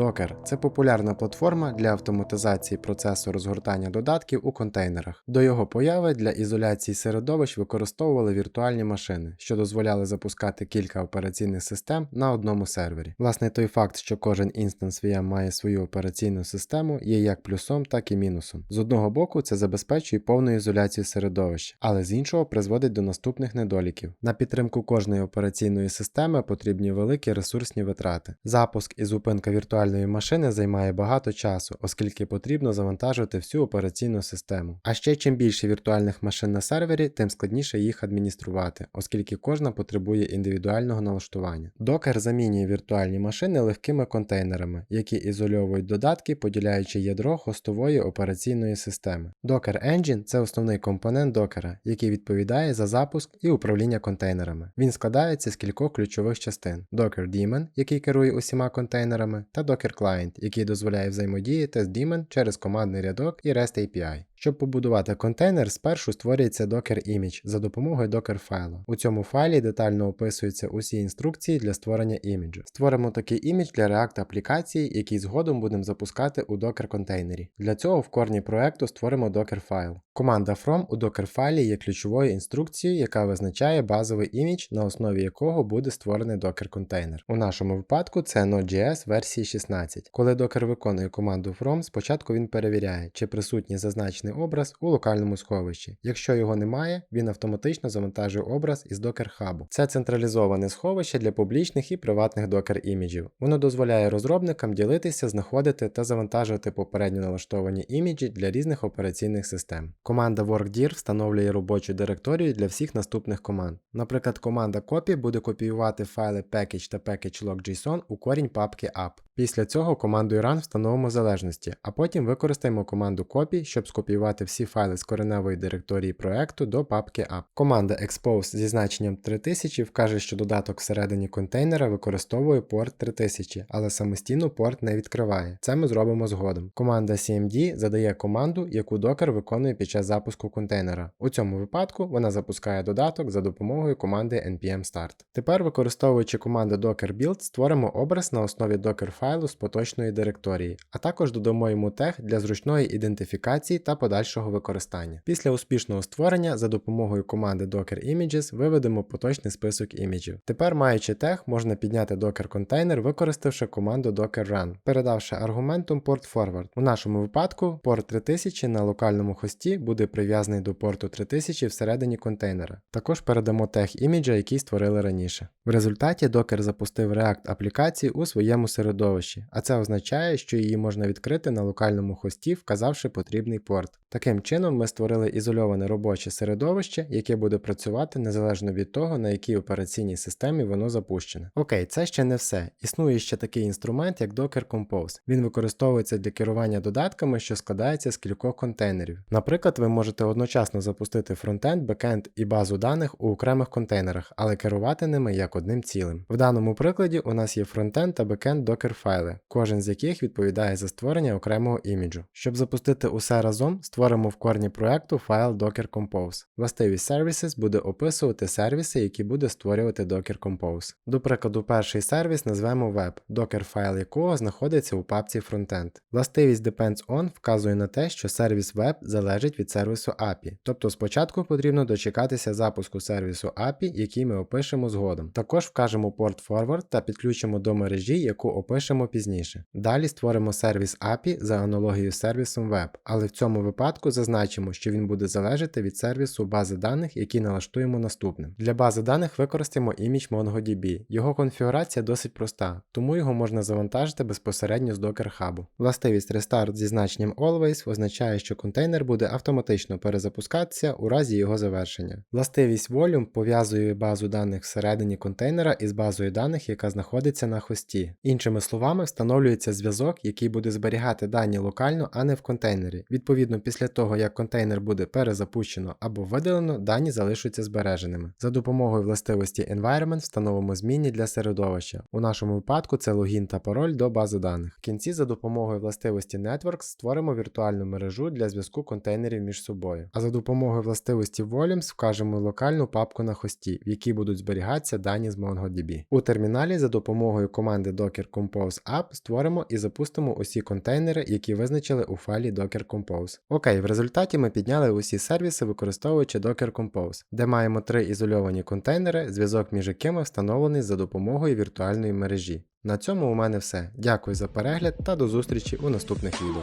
Docker це популярна платформа для автоматизації процесу розгортання додатків у контейнерах. До його появи для ізоляції середовищ використовували віртуальні машини, що дозволяли запускати кілька операційних систем на одному сервері. Власне, той факт, що кожен інстанс VM має свою операційну систему, є як плюсом, так і мінусом. З одного боку, це забезпечує повну ізоляцію середовища, але з іншого призводить до наступних недоліків. На підтримку кожної операційної системи потрібні великі ресурсні витрати. Запуск і зупинка віртуальної машини займає багато часу, оскільки потрібно завантажувати всю операційну систему. А ще чим більше віртуальних машин на сервері, тим складніше їх адмініструвати, оскільки кожна потребує індивідуального налаштування. Docker замінює віртуальні машини легкими контейнерами, які ізольовують додатки, поділяючи ядро хостової операційної системи. Docker Engine це основний компонент Docker, який відповідає за запуск і управління контейнерами. Він складається з кількох ключових частин: Docker Daemon, який керує усіма контейнерами, та Docker Client, який дозволяє взаємодіяти з Daemon через командний рядок і REST API. Щоб побудувати контейнер, спершу створюється Docker Image за допомогою Docker файлу. У цьому файлі детально описуються усі інструкції для створення іміджу. Створимо такий імідж для React аплікації, який згодом будемо запускати у Docker контейнері. Для цього в корні проекту створимо Docker файл. Команда From у Docker файлі є ключовою інструкцією, яка визначає базовий імідж, на основі якого буде створений Docker контейнер. У нашому випадку це Node.js версії 16. Коли Docker виконує команду From, спочатку він перевіряє, чи присутній зазначений образ у локальному сховищі. Якщо його немає, він автоматично завантажує образ із Docker Hub. Це централізоване сховище для публічних і приватних Docker іміджів. Воно дозволяє розробникам ділитися, знаходити та завантажувати попередньо налаштовані іміджі для різних операційних систем. Команда WorkDir встановлює робочу директорію для всіх наступних команд. Наприклад, команда Copy буде копіювати файли package та package.log.json у корінь папки app. Після цього командою run встановимо залежності, а потім використаємо команду copy, щоб скопіювати всі файли з кореневої директорії проекту до папки app. Команда expose зі значенням 3000 вкаже, що додаток всередині контейнера використовує порт 3000, але самостійно порт не відкриває. Це ми зробимо згодом. Команда cmd задає команду, яку Docker виконує під час запуску контейнера. У цьому випадку вона запускає додаток за допомогою команди npm start. Тепер, використовуючи команду docker build, створимо образ на основі Docker файлу з поточної директорії, а також додамо йому тег для зручної ідентифікації та подальшого використання. Після успішного створення за допомогою команди Docker Images виведемо поточний список іміджів. Тепер, маючи тег, можна підняти Docker контейнер, використавши команду Docker Run, передавши аргументом port forward. У нашому випадку порт 3000 на локальному хості буде прив'язаний до порту 3000 всередині контейнера. Також передамо тег іміджа, який створили раніше. В результаті Docker запустив React аплікації у своєму середовищі, а це означає, що її можна відкрити на локальному хості, вказавши потрібний порт. Таким чином, ми створили ізольоване робоче середовище, яке буде працювати незалежно від того, на якій операційній системі воно запущене. Окей, це ще не все. Існує ще такий інструмент, як Docker Compose. Він використовується для керування додатками, що складається з кількох контейнерів. Наприклад, ви можете одночасно запустити фронтенд, бекенд і базу даних у окремих контейнерах, але керувати ними як одним цілим. В даному прикладі у нас є фронтенд та бекенд Docker файли, кожен з яких відповідає за створення окремого іміджу. Щоб запустити усе разом, створимо в корні проекту файл Docker Compose. Властивість Services буде описувати сервіси, які буде створювати Docker Compose. До прикладу, перший сервіс назвемо Web, Docker файл якого знаходиться у папці Frontend. Властивість Depends on вказує на те, що сервіс Web залежить від сервісу API. Тобто спочатку потрібно дочекатися запуску сервісу API, який ми опишемо згодом. Також вкажемо порт Forward та підключимо до мережі, яку опишемо пізніше. Далі створимо сервіс API за аналогією з сервісом Web, але в цьому випадку зазначимо, що він буде залежати від сервісу бази даних, який налаштуємо наступним. Для бази даних використаємо імідж MongoDB. Його конфігурація досить проста, тому його можна завантажити безпосередньо з Docker Hub. Властивість Restart зі значенням Always означає, що контейнер буде автоматично перезапускатися у разі його завершення. Властивість Volume пов'язує базу даних всередині контейнера із базою даних, яка знаходиться на хості. Іншими словами, встановлюється зв'язок, який буде зберігати дані локально, а не в контейнері. Відповідно, Після того, як контейнер буде перезапущено або видалено, дані залишаться збереженими. За допомогою властивості Environment встановимо змінні для середовища. У нашому випадку це логін та пароль до бази даних. В кінці за допомогою властивості Networks створимо віртуальну мережу для зв'язку контейнерів між собою. А за допомогою властивості Volumes вкажемо локальну папку на хості, в якій будуть зберігатися дані з MongoDB. У терміналі за допомогою команди docker compose app створимо і запустимо усі контейнери, які визначили у файлі docker compose. Окей, в результаті ми підняли усі сервіси, використовуючи docker compose, де маємо три ізольовані контейнери, зв'язок між якими встановлений за допомогою віртуальної мережі. На цьому у мене все. Дякую за перегляд та до зустрічі у наступних відео.